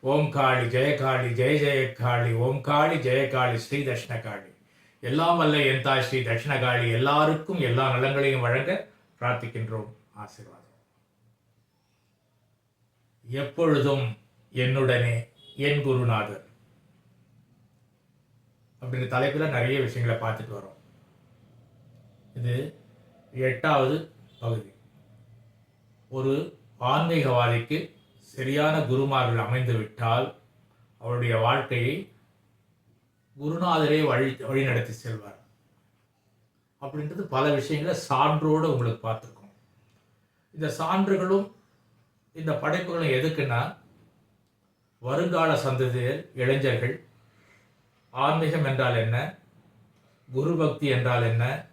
ஓம் காளி ஜெயகாளி ஜெய ஜெயகாளி ஓம் காளி ஜெயகாளி ஸ்ரீ தட்சிணகாளி எல்லாம் வல்ல என் தாய் ஸ்ரீ தட்சிணகாளி எல்லாருக்கும் எல்லா நலங்களையும் வழங்க பிரார்த்திக்கின்றோம். ஆசீர்வாதம். எப்பொழுதும் என்னுடனே என் குருநாதர். அப்படின்ற தலைப்பில் நிறைய விஷயங்களை பார்த்துட்டு வரோம். இது எட்டாவது பகுதி. ஒரு ஆன்மீகவாதிக்கு சரியான குருமார்கள் அமைந்துவிட்டால் அவருடைய வாழ்க்கையை குருநாதரே வழி வழிநடத்தி செல்வார். அப்படின்றது பல விஷயங்களை சான்றோடு உங்களுக்கு பார்த்துருக்கோம். இந்த சான்றுகளும் இந்த படைப்புகளும் எதுக்குன்னா வருங்கால சந்ததியர் இளைஞர்கள் ஆன்மீகம் என்றால் என்ன? குரு பக்தி என்றால் என்ன?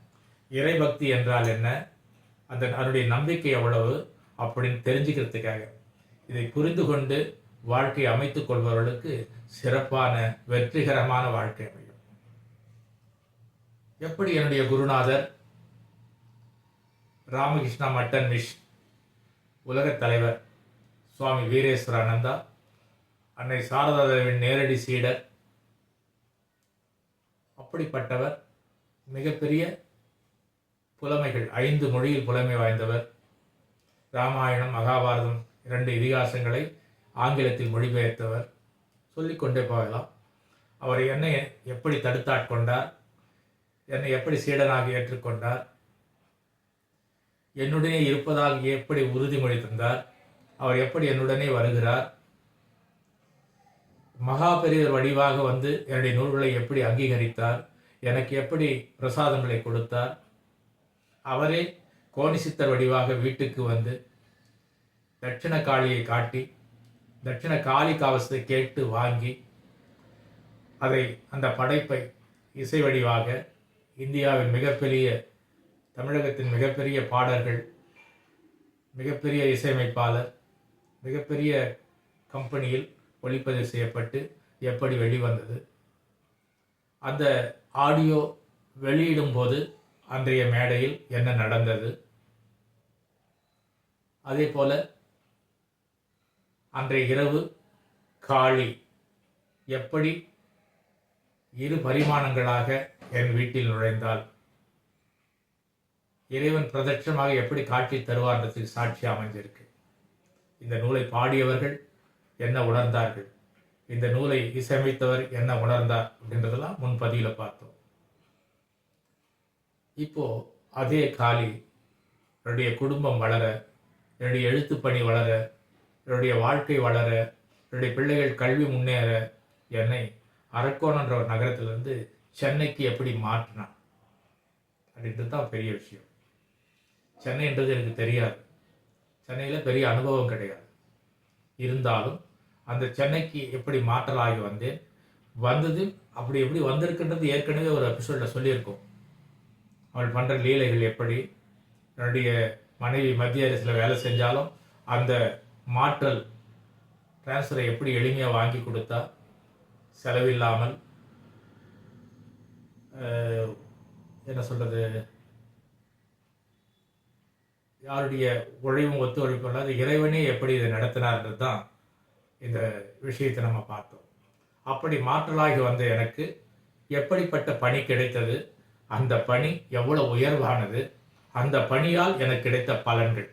இறைபக்தி என்றால் என்ன? அந்த அதனுடைய நம்பிக்கை எவ்வளவு? அப்படின்னு தெரிஞ்சுக்கிறதுக்காக. இதை புரிந்து கொண்டு வாழ்க்கை அமைத்துக் கொள்பவர்களுக்கு சிறப்பான வெற்றிகரமான வாழ்க்கை அமையும். எப்படி என்னுடைய குருநாதர் ராமகிருஷ்ணா மட்டன் மிஷ் உலகத் தலைவர் சுவாமி வீரேஸ்வரானந்தா அன்னை சாரதாதேவின் நேரடி சீடர் அப்படிப்பட்டவர் மிகப்பெரிய புலமைகள் ஐந்து மொழியில் புலமை வாய்ந்தவர் ராமாயணம் மகாபாரதம் இரண்டு இதிகாசங்களை ஆங்கிலத்தில் மொழிபெயர்த்தவர். சொல்லிக்கொண்டே போகலாம். அவர் என்னை எப்படி தடுத்தாட்கொண்டார் என்னை எப்படி சீடனாக ஏற்றுக்கொண்டார் என்னுடனே இருப்பதாக எப்படி உறுதிமொழி தந்தார்? அவர் எப்படி என்னுடனே வருகிறார்? மகா பெரியவர் வடிவாக வந்து என்னுடைய நூல்களை எப்படி அங்கீகரித்தார்? எனக்கு எப்படி பிரசாதங்களை கொடுத்தார்? அவரே கோணிசித்தர் வடிவாக வீட்டுக்கு வந்து தட்சிண காளியை காட்டி தட்சிண காளி கவசத்தை கேட்டு வாங்கி அதை அந்த படைப்பை இசை வடிவாக இந்தியாவின் மிகப்பெரிய தமிழகத்தின் மிகப்பெரிய பாடல்கள் மிகப்பெரிய இசையமைப்பாளர் மிகப்பெரிய கம்பெனியில் ஒளிப்பதிவு செய்யப்பட்டு எப்படி வெளிவந்தது. அந்த ஆடியோ வெளியிடும் போது அன்றைய மேடையில் என்ன நடந்தது. அதே போல அன்றைய இரவு காளி எப்படி இரு பரிமாணங்களாக என் வீட்டில் நுழைந்தால் இறைவன் பிரதட்சமாக எப்படி காட்சி தருவார்ன்றதுக்கு சாட்சி அமைந்திருக்கு. இந்த நூலை பாடியவர்கள் என்ன உணர்ந்தார்கள்? இந்த நூலை இசையமைத்தவர் என்ன உணர்ந்தார்? அப்படின்றதெல்லாம் முன்பதியில் பார்த்தோம். இப்போ அதே காளி என்னுடைய குடும்பம் வளர என்னுடைய எழுத்துப்பணி வளர என்னுடைய வாழ்க்கை வளர என்னுடைய பிள்ளைகள் கல்வி முன்னேற என்னை அரக்கோணன்ற ஒரு நகரத்திலிருந்து சென்னைக்கு எப்படி மாற்றினான்? அப்படின்றது தான் பெரிய விஷயம். சென்னைன்றது எனக்கு தெரியாது. சென்னையில் பெரிய அனுபவம் கிடையாது. இருந்தாலும் அந்த சென்னைக்கு எப்படி மாற்றலாகி வந்தேன்? வந்தது அப்படி எப்படி வந்திருக்குன்றது ஏற்கனவே ஒரு எபிசோடில் சொல்லியிருக்கோம். அவள் பண்ணுற லீலைகள் எப்படி? என்னுடைய மனைவி மத்திய அரசில் வேலை செஞ்சாலும் அந்த மாற்றல் டிரான்ஸ்ஃபரை எப்படி எளிமையாக வாங்கி கொடுத்தா செலவில்லாமல் என்ன சொல்கிறது யாருடைய உழைவும் ஒத்துழைப்பும் இல்லாத இறைவனே எப்படி இதை நடத்தினார்ன்றது தான் இந்த விஷயத்தை நம்ம பார்த்தோம். அப்படி மாற்றலாகி வந்த எனக்கு எப்படிப்பட்ட பணி கிடைத்தது அந்த பணி எவ்வளோ உயர்வானது அந்த பணியால் எனக்கு கிடைத்த பலன்கள்.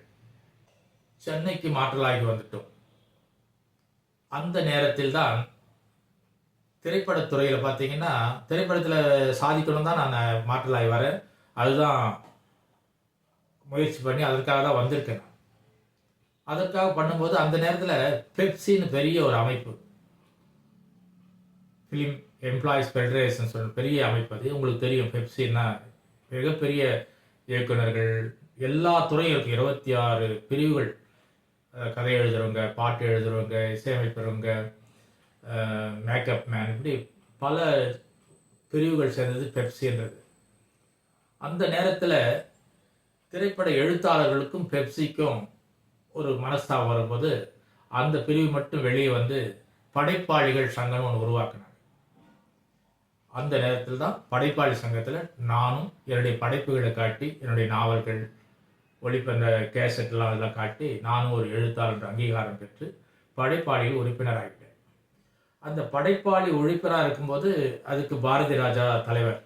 சென்னைக்கு மாற்றலாகி வந்துட்டோம். அந்த நேரத்தில் தான் திரைப்படத்துறையில் பார்த்தீங்கன்னா திரைப்படத்தில் சாதிக்கணும் தான் நான் மாற்றலாகி வரேன். அதுதான் முயற்சி பண்ணி அதற்காக தான் வந்திருக்கேன் அதற்காக பண்ணும்போது அந்த நேரத்தில் பெப்சின்னு பெரிய ஒரு அமைப்பு. ஃபிலிம் எம்ப்ளாயிஸ் ஃபெடரேஷன் சொல்ற பெரிய அமைப்பு அது. உங்களுக்கு தெரியும் பெப்சின்னா மிகப்பெரிய இயக்குனர்கள் எல்லா துறையும் இருக்கு. இருபத்தி ஆறு பிரிவுகள். கதை எழுதுறவங்க பாட்டு எழுதுறவங்க இசையமைப்பவங்க மேக்கப் மேன் இப்படி பல பிரிவுகள் சேர்ந்தது பெப்சின்றது அந்த நேரத்தில் திரைப்பட எழுத்தாளர்களுக்கும் பெப்சிக்கும் ஒரு மனஸ்தாபம் வரும்போது அந்த பிரிவு மட்டும் வெளியே வந்து படைப்பாளிகள் சங்கம்னு ஒன்று உருவாக்கினாங்க. அந்த நேரத்தில் தான் படைப்பாளி சங்கத்தில் நானும் என்னுடைய படைப்புகளை காட்டி என்னுடைய நாவல்கள் ஒளிப்பந்த கேசட்லாம் அதெல்லாம் காட்டி நானும் ஒரு எழுத்தாளர் அங்கீகாரம் பெற்று படைப்பாளியில் உறுப்பினராகிட்டேன் அந்த படைப்பாளி உறுப்பினராக இருக்கும்போது அதுக்கு பாரதி ராஜா தலைவர்.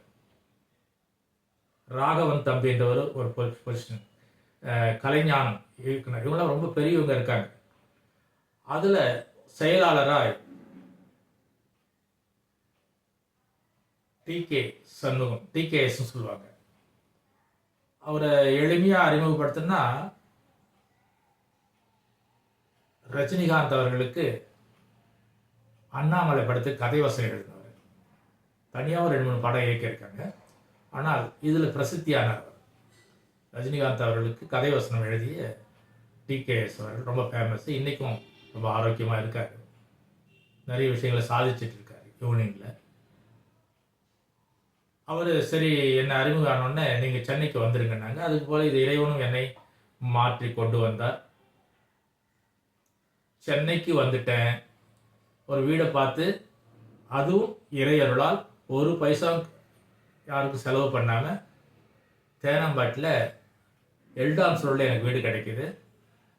ராகவன் தம்பி என்றவர் ஒரு பொசிஷன். கலைஞானம் இயக்குனர். இவங்களாம் ரொம்ப பெரியவங்க இருக்காங்க. அதில் செயலாளராக டிகே சண்முகம் டிகேஎஸ்ன்னு சொல்லுவாங்க. அவரை எளிமையாக அறிமுகப்படுத்தினா ரஜினிகாந்த் அவர்களுக்கு அண்ணாமலை படத்துக்கு கதை வசனம் எழுதினவர். தனியாக ஒரு ரெண்டு மூணு படம் இயக்கியிருக்காங்க. ஆனால் இதில் பிரசித்தியானவர் ரஜினிகாந்த் அவர்களுக்கு கதை வசனம் எழுதிய டிகேஎஸ் அவர்கள் ரொம்ப ஃபேமஸ் இன்றைக்கும் ரொம்ப ஆரோக்கியமாக இருக்கார். நிறைய விஷயங்களை சாதிச்சிட்டு இருக்காரு. யூனியனில். அவர் சரி என்னை அறிமுகம் ஆனோடனே நீங்கள் சென்னைக்கு வந்துருங்கன்னாங்க. அதுக்கு போல் இது இறைவனும் என்னை மாற்றி கொண்டு வந்தார். சென்னைக்கு வந்துட்டேன். ஒரு வீடை பார்த்து அதுவும் இறையருளால் ஒரு பைசா யாருக்கும் செலவு பண்ணாமல் தேனாம்பாட்டில் எல்டான் சொல்ல எனக்கு வீடு கிடைக்கிது.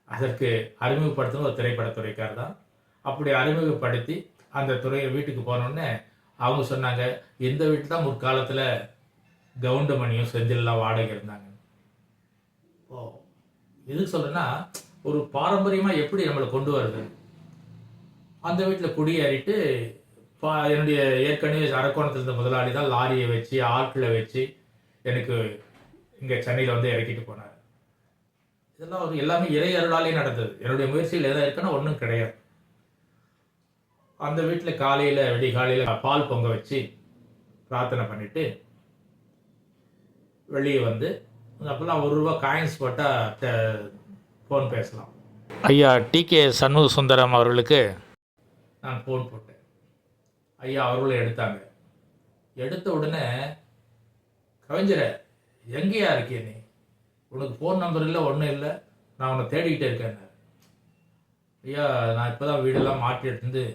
அதற்கு அறிமுகப்படுத்தின ஒரு திரைப்படத்துறைக்கார் தான். அப்படி அறிமுகப்படுத்தி அந்த துறையை வீட்டுக்கு போனோடனே அவங்க சொன்னாங்க எந்த வீட்டில் தான் முற்காலத்தில் கவுண்டமணியும் செந்தில்லாம் வாடகை இருந்தாங்க. ஓ எதுக்கு சொல்கிறேன்னா ஒரு பாரம்பரியமாக எப்படி நம்மளை கொண்டு வருது? அந்த வீட்டில் குடியேறிட்டு பா என்னுடைய ஏற்கனவே அரக்கோணத்தில் இருந்த முதலாளி தான் லாரியை வச்சு ஆட்களை வச்சு எனக்கு இங்கே சென்னையில் வந்து இறக்கிட்டு போனார். இதெல்லாம் ஒரு எல்லாமே இறை அருளாலே நடந்தது. என்னுடைய முயற்சியில் எதாவது இருக்குன்னா ஒன்றும் கிடையாது. அந்த வீட்டில் காலையில் விடி காலையில் பால் பொங்க வச்சு பிரார்த்தனை பண்ணிட்டு வெளியே வந்து அப்போல்லாம் ஒரு ரூபா காயின்ஸ் போட்டால் ஃபோன் பேசலாம். ஐயா டி கே சண்முக சுந்தரம் அவர்களுக்கு நான் ஃபோன் போட்டேன். ஐயா அவர்களும் எடுத்தாங்க. எடுத்த உடனே கவிஞரை எங்கேயா இருக்கிய நீ? உனக்கு ஃபோன் நம்பர் இல்லை ஒன்றும் இல்லை. நான் உன்னை தேடிக்கிட்டே இருக்கேன். ஐயா நான் இப்போ தான் வீடெல்லாம் மாற்றி எடுத்துருந்து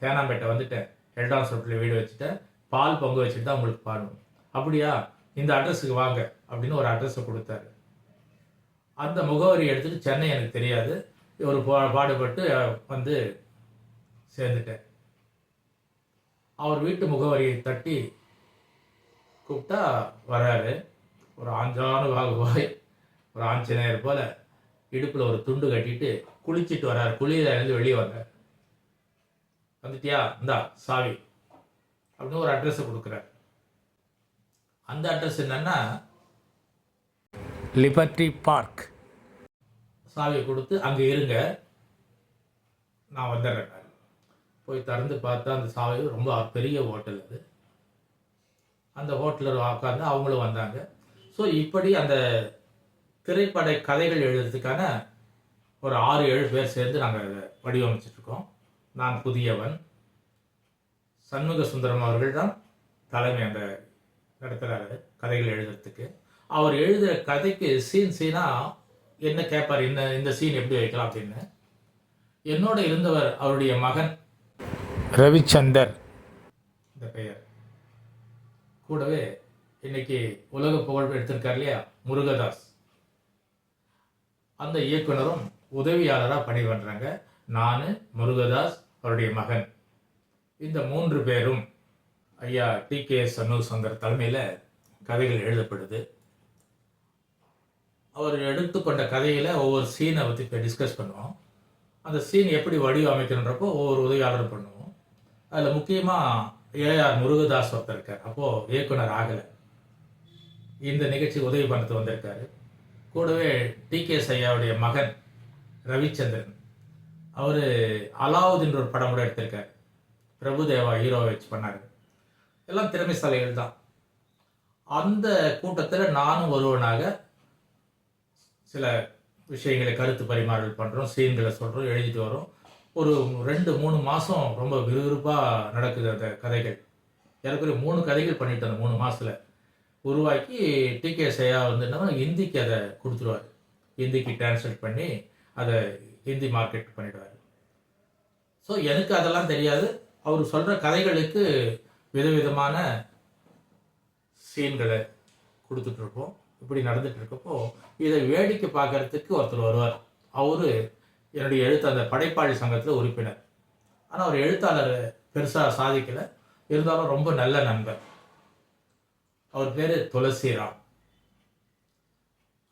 தேனாம்பேட்டை வந்துட்டேன். எல்டான் சொட்டில் வீடு வச்சுட்டேன் பால் பொங்க வச்சுட்டு தான் உங்களுக்கு பாடணும் அப்படியா? இந்த அட்ரஸுக்கு வாங்க அப்படின்னு ஒரு அட்ரஸை கொடுத்தாரு. அந்த முகவரி எடுத்துட்டு சென்னை எனக்கு தெரியாது. ஒரு பா- பாடுபட்டு வந்து சேர்ந்துட்டேன். அவர் வீட்டு முகவரியை தட்டி கூப்பிட்டா வராரு. ஒரு ஆஞ்சானு வாகுவாய் ஒரு ஆஞ்சநேயர் போல இடுப்பில் ஒரு துண்டு கட்டிட்டு குளிச்சிட்டு வர்றார் குளியில இருந்து வெளியே வந்தார். வந்துட்டியா? இந்தா சாவி அப்படின்னு ஒரு அட்ரஸை கொடுக்குறாரு. அந்த அட்ரஸ் என்னன்னா லிபர்ட்டி பார்க் சாவியை கொடுத்து அங்கே இருங்க. நான் வந்துடுறேன். போய் திறந்து பார்த்தா அந்த சாவி ரொம்ப பெரிய ஹோட்டல் அது. அந்த ஹோட்டலில் உட்காந்து அவங்களும் வந்தாங்க. ஸோ இப்படி அந்த திரைப்பட கதைகள் எழுதுறதுக்கான ஒரு ஆறு ஏழு பேர் சேர்ந்து நாங்கள் வடிவமைச்சிட்ருக்கோம் நான் புதியவன். சண்முக சுந்தரம் அவர்கள் தான் தலைமை அந்த நடத்துகிறாரு கதைகள் எழுதுறதுக்கு. அவர் எழுதுகிற கதைக்கு சீன் சீனாக என்ன கேட்பார் என்ன இந்த சீன் எப்படி வைக்கலாம் அப்படின்னு. என்னோட இருந்தவர் அவருடைய மகன் ரவிச்சந்தர். இந்த பெயர். கூடவே இன்னைக்கு உலக புகழ் எடுத்திருக்கார் இல்லையா? முருகதாஸ். அந்த இயக்குனரும் உதவியாளராக பணி பண்ணுறாங்க நான் முருகதாஸ் அவருடைய மகன். இந்த மூன்று பேரும் ஐயா டி கே சண்முக சுந்தர் தலைமையில் கதைகள் எழுதப்படுது. அவர் எடுத்துக்கொண்ட கதையில் ஒவ்வொரு சீனை பற்றி இப்போ டிஸ்கஸ் பண்ணுவோம். அந்த சீன் எப்படி வடிவமைக்கணுன்றப்போ ஒவ்வொரு உதவியாளரும் பண்ணுவோம். அதில் முக்கியமாக ஏஆர் முருகதாஸ் ஒருத்தர் இருக்கார். அப்போது இயக்குனர் ஆகலை. இந்த நிகழ்ச்சி உதவி பண்ணது வந்திருக்காரு. கூடவே டி கே ஐயாவுடைய மகன் ரவிச்சந்திரன். அவர் அலாவுதீன் ஒரு படம் கூட எடுத்திருக்காரு. பிரபுதேவா ஹீரோவை வச்சு பண்ணார். எல்லாம் திறமைசாலைகள் தான். அந்த கூட்டத்தில் நானும் ஒருவனாக சில விஷயங்களை கருத்து பரிமாறல் பண்ணுறோம் சீன்களை சொல்கிறோம் எழுதிட்டு வரோம். ஒரு ரெண்டு மூணு மாதம் ரொம்ப விறுவிறுப்பாக நடக்குது அந்த கதைகள். ஏற்கனவே மூணு கதைகள் பண்ணிட்டு அந்த மூணு மாதத்தில் உருவாக்கி டி கே சையா வந்து என்ன ஹிந்திக்கு அதை கொடுத்துருவாரு. ஹிந்திக்கு டிரான்ஸ்லேட் பண்ணி அதை ஹிந்தி மார்க்கெட் பண்ணிடுவார். ஸோ எனக்கு அதெல்லாம் தெரியாது. அவர் சொல்கிற கதைகளுக்கு விதவிதமான சீன்களை கொடுத்துட்ருப்போம் இப்படி நடந்துட்டு இருக்கப்போ இதை வேடிக்கை பார்க்கறதுக்கு ஒருத்தர் வருவார். அவர் என்னுடைய எழுத்து அந்த படைப்பாளி சங்கத்தில் உறுப்பினர். ஆனால் அவர் எழுத்தாளர் பெருசாக சாதிக்கலை. இருந்தாலும் ரொம்ப நல்ல நண்பர். அவர் பேர் துளசிராம்.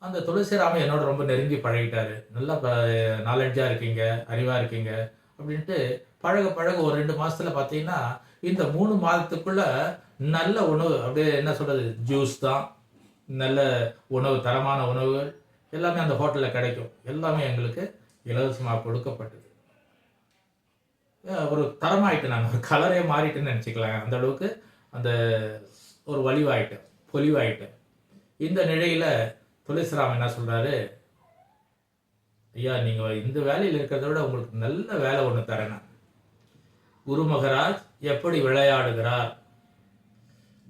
அந்த துளசிராமன் என்னோட ரொம்ப நெருங்கி பழகிட்டாரு. நல்லா நாலெட்ஜாக இருக்கீங்க அறிவாக இருக்கீங்க அப்படின்ட்டு பழக பழக ஒரு ரெண்டு மாதத்தில் பார்த்தீங்கன்னா இந்த மூணு மாதத்துக்குள்ள நல்ல உணவு அப்படியே என்ன சொல்கிறது ஜூஸ் தான். நல்ல உணவு தரமான உணவுகள் எல்லாமே அந்த ஹோட்டலில் கிடைக்கும். எல்லாமே எங்களுக்கு இலவசமாக கொடுக்கப்பட்டது. ஒரு தரமாயிட்டு நாங்கள் ஒரு கலரே மாறிட்டுன்னு நினச்சிக்கலாம் அந்த அளவுக்கு அந்த ஒரு வலிவாயிட்டேன் பொலிவாயிட்டேன். இந்த நிலையில் துளசிராம் என்ன சொல்கிறாரு ஐயா நீங்கள் இந்த வேலையில் இருக்கிறத விட உங்களுக்கு நல்ல வேலை ஒன்று தரேன் நான். எப்படி விளையாடுகிறார்?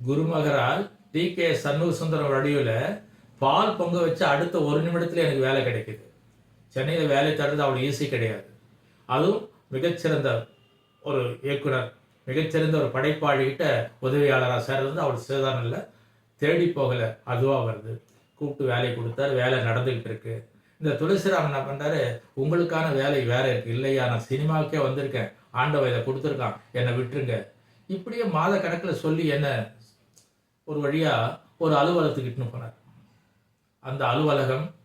குருமகராஜ் டி கே சண்முக சுந்தரம் வடிவில் பால் பொங்க வச்சு அடுத்த ஒரு நிமிடத்துல எனக்கு வேலை கிடைக்குது. சென்னையில் வேலை தர்றது அவ்வளோ ஈஸி கிடையாது. அதுவும் மிகச்சிறந்த ஒரு இயக்குனர் மிகச்சிறந்த ஒரு படைப்பாளிகிட்ட உதவியாளராக சேர்றது அவள் சேதாரம் இல்லை தேடி போகலை அதுவாக வருது. கூப்பிட்டு வேலை கொடுத்தாரு வேலை நடந்துகிட்டு இருக்கு. இந்த துளசிராம் என்ன பண்ணுறாரு உங்களுக்கான வேலை வேற இருக்கு. இல்லையா நான் சினிமாவுக்கே வந்திருக்கேன். ஆண்டவன் இதை கொடுத்துருக்கான். என்னை விட்டுருங்க. இப்படியே மாத கணக்கில் சொல்லி என்ன ஒரு வழியா ஒரு அலுவலகத்துக்கிட்டுன்னு போனார். அந்த அலுவலகம்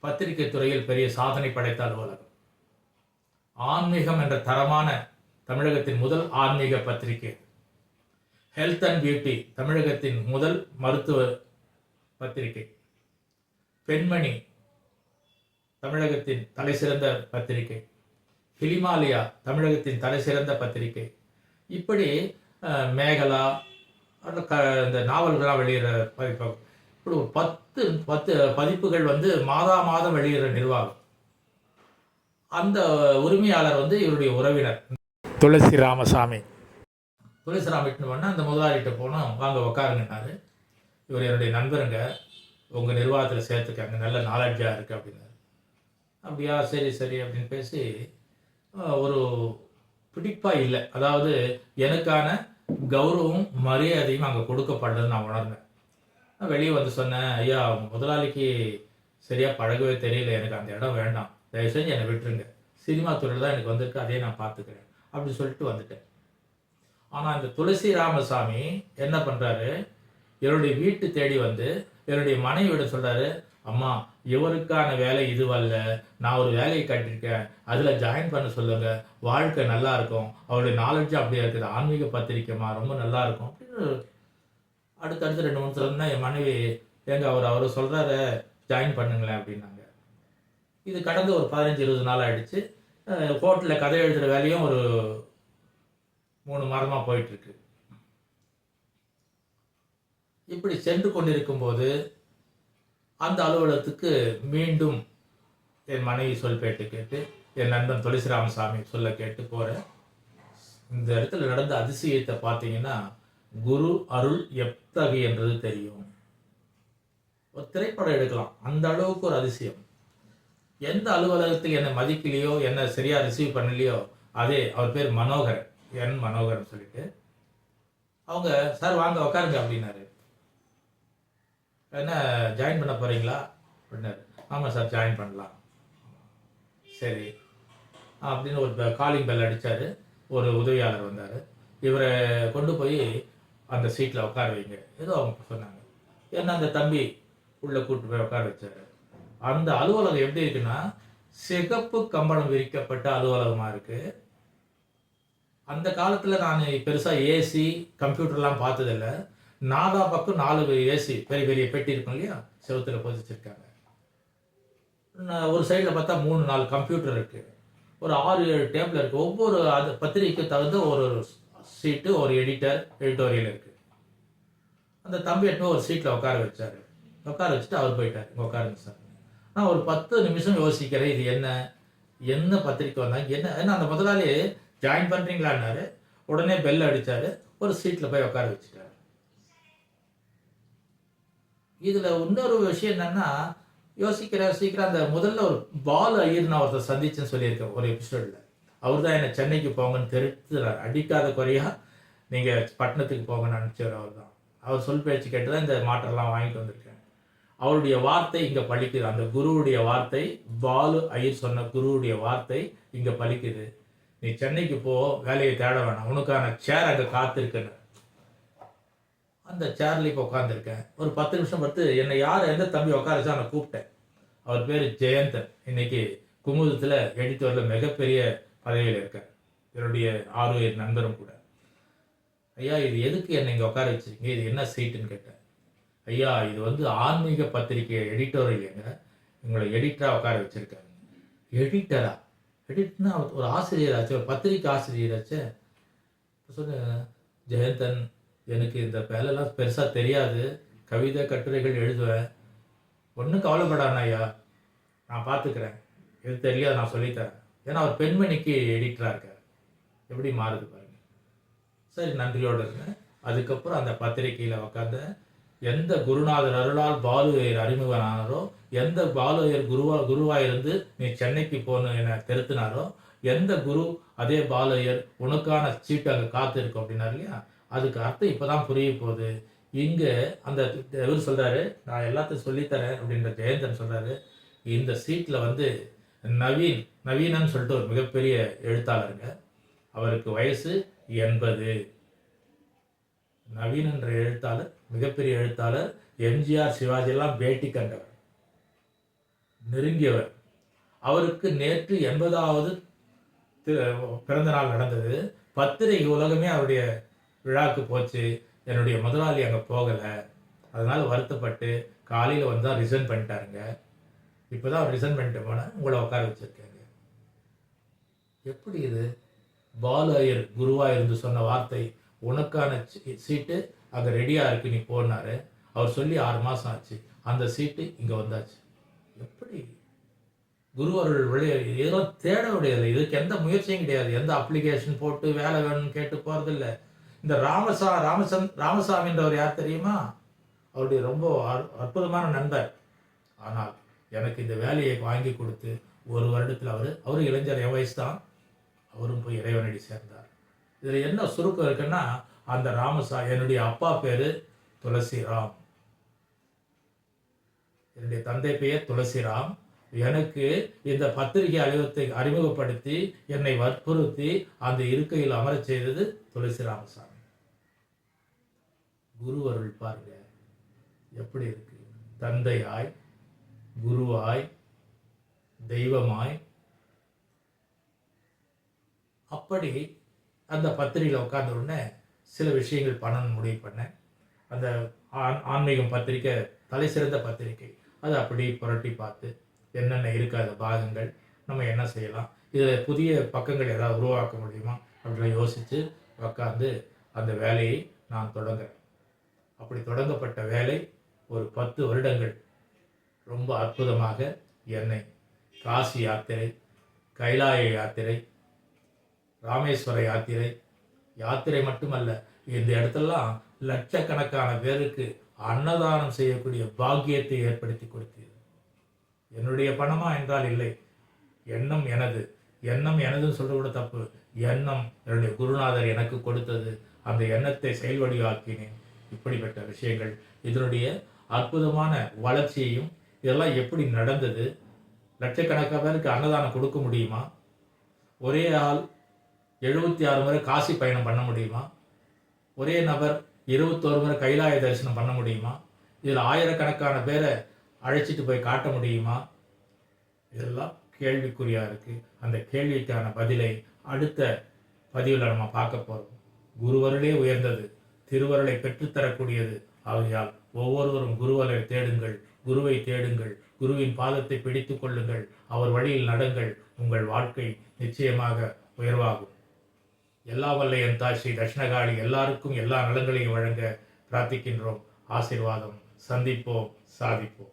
பத்திரிகை துறையில் பெரிய சாதனை படைத்த அலுவலகம். ஆன்மீகம் என்ற தரமான தமிழகத்தின் முதல் ஆன்மீக பத்திரிகை. ஹெல்த் அண்ட் பியூட்டி தமிழகத்தின் முதல் மருத்துவ பத்திரிகை. பெண்மணி தமிழகத்தின் தலைசிறந்த பத்திரிகை. ஹிலிமாலயா தமிழகத்தின் தலைசிறந்த பத்திரிகை. இப்படி மேகலா க இந்த நாவல்களாக வெளியிடுற பதிப்பகம் இப்படி ஒரு பத்து பத்து பதிப்புகள் வந்து மாதா மாதம் வெளியிடுற நிர்வாகம். அந்த உரிமையாளர் வந்து இவருடைய உறவினர். துளசி ராமசாமி. துளசி பண்ண அந்த முதலாளிகிட்ட போனோம் வாங்க உக்காருங்கன்னாரு. இவர் என்னுடைய நண்பருங்க. உங்கள் நிர்வாகத்தில் சேர்த்துக்காங்க நல்ல நாலேஜாக இருக்குது அப்படின்னாரு. அப்படியா சரி சரி அப்படின்னு பேசி ஒரு பிடிப்பாக இல்லை. அதாவது எனக்கான கௌரவம் மரியாதையும் அங்கே கொடுக்கப்படுறதுன்னு நான் உணர்ந்தேன். நான் வெளியே வந்து சொன்னேன் ஐயா முதலாளிக்கு சரியாக பழகவே தெரியல. எனக்கு அந்த இடம் வேண்டாம். தயவு செஞ்சு என்னை விட்டுருங்க. சினிமா துறையில் தான் எனக்கு வந்திருக்கு. அதையே நான் பார்த்துக்கிறேன். அப்படின்னு சொல்லிட்டு வந்துட்டேன். ஆனால் இந்த துளசி ராமசாமி என்ன பண்ணுறாரு என்னுடைய வீட்டு தேடி வந்து என்னுடைய மனைவியோட சொல்றாரு அம்மா இவருக்கான வேலை இதுவல்ல நான் ஒரு வேலையை கட்டிருக்கேன். அதில் ஜாயின் பண்ண சொல்லுங்க. வாழ்க்கை நல்லா இருக்கும். அவருடைய நாலேஜ் அப்படியே இருக்குது. ஆன்மீக பத்திரிக்கைமா ரொம்ப நல்லா இருக்கும். அப்படின்னு அடுத்தடுத்து ரெண்டு மூணு சொல்லணும்னா என் மனைவி எங்க அவர் அவர் சொல்றாரு ஜாயின் பண்ணுங்களேன் அப்படின்னாங்க. இது கடந்து ஒரு பதினஞ்சு இருபது நாள் ஆயிடுச்சு. ஹோட்டலில் கதை எழுதுகிற வேலையும் ஒரு மூணு மாதமாக போயிட்டுருக்கு இப்படி சென்று கொண்டிருக்கும் போது அந்த அலுவலகத்துக்கு மீண்டும் என் மனைவி சொல் பேட்டு கேட்டு என் நண்பன் துளசிராமசாமி சொல்ல கேட்டு போகிறேன் இந்த இடத்துல நடந்த அதிசயத்தை பார்த்தீங்கன்னா குரு அருள் எத்தகையன்றது தெரியும். ஒரு திரைப்படம் எடுக்கலாம். அந்த அளவுக்கு ஒரு அதிசயம். எந்த அலுவலகத்துக்கு என்னை மதிக்கலையோ என்னை சரியாக ரிசீவ் பண்ணலையோ அதே அவர் பேர் மனோகர் என் மனோகர்னு சொல்லிட்டு அவங்க சார் வாங்க உட்காருங்க அப்படின்னாரு. என்ன ஜாயின் பண்ண போகிறீங்களா அப்படின்னாரு. ஆமாம் சார் ஜாயின் பண்ணலாம். சரி. அப்படின்னு ஒரு காலிங் பெல் அடித்தார் ஒரு உதவியாளர் வந்தார். இவரை கொண்டு போய் அந்த சீட்டில் உட்கார வைங்க. ஏதோ அவங்க சொன்னாங்க. ஏன்னா அந்த தம்பி உள்ளே கூட்டு போய் உட்கார வச்சாரு? அந்த அலுவலகம் எப்படி இருக்குன்னா சிகப்பு கம்பளம் விரிக்கப்பட்ட அலுவலகமாக இருக்குது அந்த காலத்தில் நான் பெருசாக ஏசி கம்ப்யூட்டர்லாம் பார்த்ததில்ல. நாலா பக்கம் நாலு ஏசி பெரிய பெரிய பெட்டி இருக்கும் இல்லையா? செவுத்துல பொதிச்சிருக்காங்க. நான் ஒரு சைடில் பார்த்தா மூணு நாலு கம்ப்யூட்டர் இருக்குது ஒரு ஆறு ஏழு டேபிள் இருக்குது ஒவ்வொரு அது பத்திரிக்கைக்கு தகுந்த ஒரு சீட்டு ஒரு எடிட்டர் எடிட்டோரியல் இருக்குது அந்த தம்பி எட்டுமே ஒரு சீட்டில் உட்கார வச்சார். உட்கார வச்சுட்டு அவர் போயிட்டார். இங்கே உட்காருங்க சார். நான் ஒரு பத்து நிமிஷம் யோசிக்கிறேன் இது என்ன? என்ன பத்திரிக்கை வந்தாங்க? என்ன ஏன்னா அந்த முதலாளி ஜாயின் பண்ணுறீங்களான்னாரு உடனே பெல் அடித்தார் ஒரு சீட்டில் போய் உட்கார வச்சுட்டார். இதில் இன்னொரு விஷயம் என்னன்னா யோசிக்கிற சீக்கிரம் அந்த முதல்ல ஒரு பால் ஐயர் நான் ஒருத்தர் சந்திச்சேன்னு சொல்லியிருக்கேன் ஒரு எபிசோடில் அவர் தான் என்னை சென்னைக்கு போங்கன்னு தெரிவித்துறார் அடிக்காத குறையாக நீங்கள் பட்டணத்துக்கு போங்கன்னு அனுப்பிச்சவர் அவர் தான் அவர் சொல் பேச்சு கேட்டு தான் இந்த மாற்றம்லாம் வாங்கிட்டு வந்திருக்கேன் அவருடைய வார்த்தை இங்கே பழிக்குது. அந்த குருவுடைய வார்த்தை பாலு ஐயர் சொன்ன குருவுடைய வார்த்தை இங்கே பழிக்குது. நீ சென்னைக்கு போ வேலையை தேட வேணாம். உனக்கான சேர் அங்கே காத்திருக்குன்னு. அந்த சேர்ல இப்போ உட்காந்துருக்கேன் ஒரு பத்து நிமிஷம் பார்த்து என்னை யார் எந்த தம்பி உட்காரச்சா நான் கூப்பிட்டேன். அவர் பேர் ஜெயந்தன். இன்னைக்கு குமுதத்தில் எடிட்டோரில் மிகப்பெரிய பதவியில் இருக்கார் என்னுடைய ஆறு நண்பரும் கூட. ஐயா இது எதுக்கு என்னை இங்கே உட்கார வச்சிருக்கீங்க? இது என்ன சீட்டுன்னு கேட்டேன். ஐயா இது வந்து ஆன்மீக பத்திரிகை எடிட்டோர் இல்லைங்க. உங்களை எடிட்டராக உட்கார வச்சுருக்காங்க எடிட்டரா எடிட்னா ஒரு ஆசிரியராச்சு ஒரு பத்திரிக்கை ஆசிரியராச்சு. சொன்னேன் ஜெயந்தன் எனக்கு இந்த வேலைலாம் பெருசாக தெரியாது. கவிதை கட்டுரைகள் எழுதுவேன். ஒன்றும் கவலைப்படான ஐயா. நான் பார்த்துக்கிறேன் எது தெரியாது நான் சொல்லித்தரேன். ஏன்னா அவர் பெண்மணிக்கு எடிட்டராக இருக்கார். எப்படி மாறுது பாருங்க. சரி நன்றியோடு இருந்தேன். அதுக்கப்புறம் அந்த பத்திரிக்கையில் உட்காந்து எந்த குருநாதர் அருளால் பாலுவையர் அறிமுகனானாரோ எந்த பாலுவையர் குருவா குருவாயிருந்து நீ சென்னைக்கு போகணும் என திருத்தினாரோ எந்த குரு அதே பாலுவையர் உனக்கான சீட்டு அங்கே காத்திருக்கும் அப்படின்னாரு இல்லையா? அதுக்கு அர்த்தம் இப்போதான் புரிய போகுது. இங்கே அந்த இவர் சொல்கிறாரு நான் எல்லாத்தையும் சொல்லித்தரேன் அப்படின்ற ஜெயந்தன் சொல்கிறாரு இந்த சீட்டில் வந்து நவீன் நவீனன்னு சொல்லிட்டு ஒரு மிகப்பெரிய எழுத்தாளருங்க. அவருக்கு வயசு எண்பது. நவீன் என்ற எழுத்தாளர் மிகப்பெரிய எழுத்தாளர் எம்ஜிஆர் சிவாஜியெல்லாம் பேட்டி கண்டவர். நெருங்கியவர். அவருக்கு நேற்று எண்பதாவது பிறந்த நாள் நடந்தது. பத்திரிகை உலகமே அவருடைய விழாவுக்கு போச்சு என்னுடைய முதலாளி அங்கே போகலை. அதனால் வருத்தப்பட்டு காலையில் வந்தால் ரிசைன் பண்ணிட்டாருங்க. இப்போ தான் அவர் ரிசைன் பண்ணிட்டு போனால் உங்களை உட்கார வச்சிருக்கேங்க. எப்படி இது? பாலு ஐயர் குருவாக இருந்து சொன்ன வார்த்தை உனக்கான சீ- சீட்டு அங்கே ரெடியாக இருக்கு நீ போனாரு. அவர் சொல்லி ஆறு மாதம் ஆச்சு. அந்த சீட்டு இங்கே வந்தாச்சு. எப்படி? குரு அவர்கள் விளைய இதெல்லாம் தேட முடியாது இதுக்கு எந்த முயற்சியும் கிடையாது. எந்த அப்ளிகேஷன் போட்டு வேலை வேணும்னு கேட்டு போகிறதில்ல இந்த ராமசா ராமசந்த் ராமசாமின்றவர் யார் தெரியுமா? அவருடைய ரொம்ப அற்புதமான நண்பர். ஆனால் எனக்கு இந்த வேலையை வாங்கி கொடுத்து ஒரு வருடத்தில் அவர் அவரும் இளைஞர் என் வயசு தான். அவரும் போய் இறைவனடி சேர்ந்தார். இதில் என்ன சுருக்கம் இருக்குன்னா அந்த ராமசா என்னுடைய அப்பா பேர் துளசிராம். என்னுடைய தந்தை பெயர் துளசிராம். எனக்கு இந்த பத்திரிகை அலுவலத்தை அறிமுகப்படுத்தி என்னை வற்புறுத்தி அந்த இருக்கையில் அமரச் செய்தது துளசி ராமசாமி குரு அருள் பாருங்க. எப்படி இருக்கு? தந்தையாய் குருவாய் தெய்வமாய். அப்படி அந்த பத்திரிகையில் உட்கார்ந்த உடனே சில விஷயங்கள் பண்ணணும் முடிவு பண்ணேன் அந்த ஆன் ஆன்மீகம் பத்திரிக்கை தலை சிறந்த பத்திரிக்கை அதை அப்படி புரட்டி பார்த்து என்னென்ன இருக்காத பாகங்கள் நம்ம என்ன செய்யலாம் இதில் புதிய பக்கங்கள் ஏதாவது உருவாக்க முடியுமா அப்படின்னு யோசித்து உட்காந்து அந்த வேலையை நான் தொடங்குறேன். அப்படி தொடங்கப்பட்ட வேலை ஒரு பத்து வருடங்கள். ரொம்ப அற்புதமாக என்னை காசி யாத்திரை கைலாய யாத்திரை ராமேஸ்வர யாத்திரை யாத்திரை மட்டுமல்ல இந்த இடத்தெல்லாம் லட்சக்கணக்கான பேருக்கு அன்னதானம் செய்யக்கூடிய பாக்கியத்தை ஏற்படுத்தி கொடுத்தது. என்னுடைய பணமா என்றால் இல்லை. எண்ணம் எனது. எண்ணம் எனதுன்னு சொல்ல கூட தப்பு. எண்ணம் என்னுடைய குருநாதர் எனக்கு கொடுத்தது. அந்த எண்ணத்தை செயல்வடிவாக்கினேன். இப்படிப்பட்ட விஷயங்கள். இதனுடைய அற்புதமான வளர்ச்சியையும் இதெல்லாம் எப்படி நடந்தது? லட்சக்கணக்கான பேருக்கு அன்னதானம் கொடுக்க முடியுமா? ஒரே ஆள் எழுபத்தி ஆறு முறை காசி பயணம் பண்ண முடியுமா? ஒரே நபர் இருபத்தோரு முறை கைலாய தரிசனம் பண்ண முடியுமா? இதில் ஆயிரக்கணக்கான பேரை அழைச்சிட்டு போய் காட்ட முடியுமா? இதெல்லாம் கேள்விக்குறியாக இருக்குது அந்த கேள்விக்கான பதிலை அடுத்த பதிவில் நம்ம பார்க்க போகிறோம் குருவருளே உயர்ந்தது. திருவருளை பெற்றுத்தரக்கூடியது. ஆகையால் ஒவ்வொருவரும் குருவரை தேடுங்கள் குருவை தேடுங்கள் குருவின் பாதத்தை பிடித்து கொள்ளுங்கள் அவர் வழியில் நடங்கள் உங்கள் வாழ்க்கை நிச்சயமாக உயர்வாகும். எல்லா வல்ல என் தாய் ஸ்ரீ தட்சிணகாளி எல்லாருக்கும் எல்லா நலங்களையும் வழங்க பிரார்த்திக்கின்றோம். ஆசீர்வாதம். சந்திப்போம் சாதிப்போம்.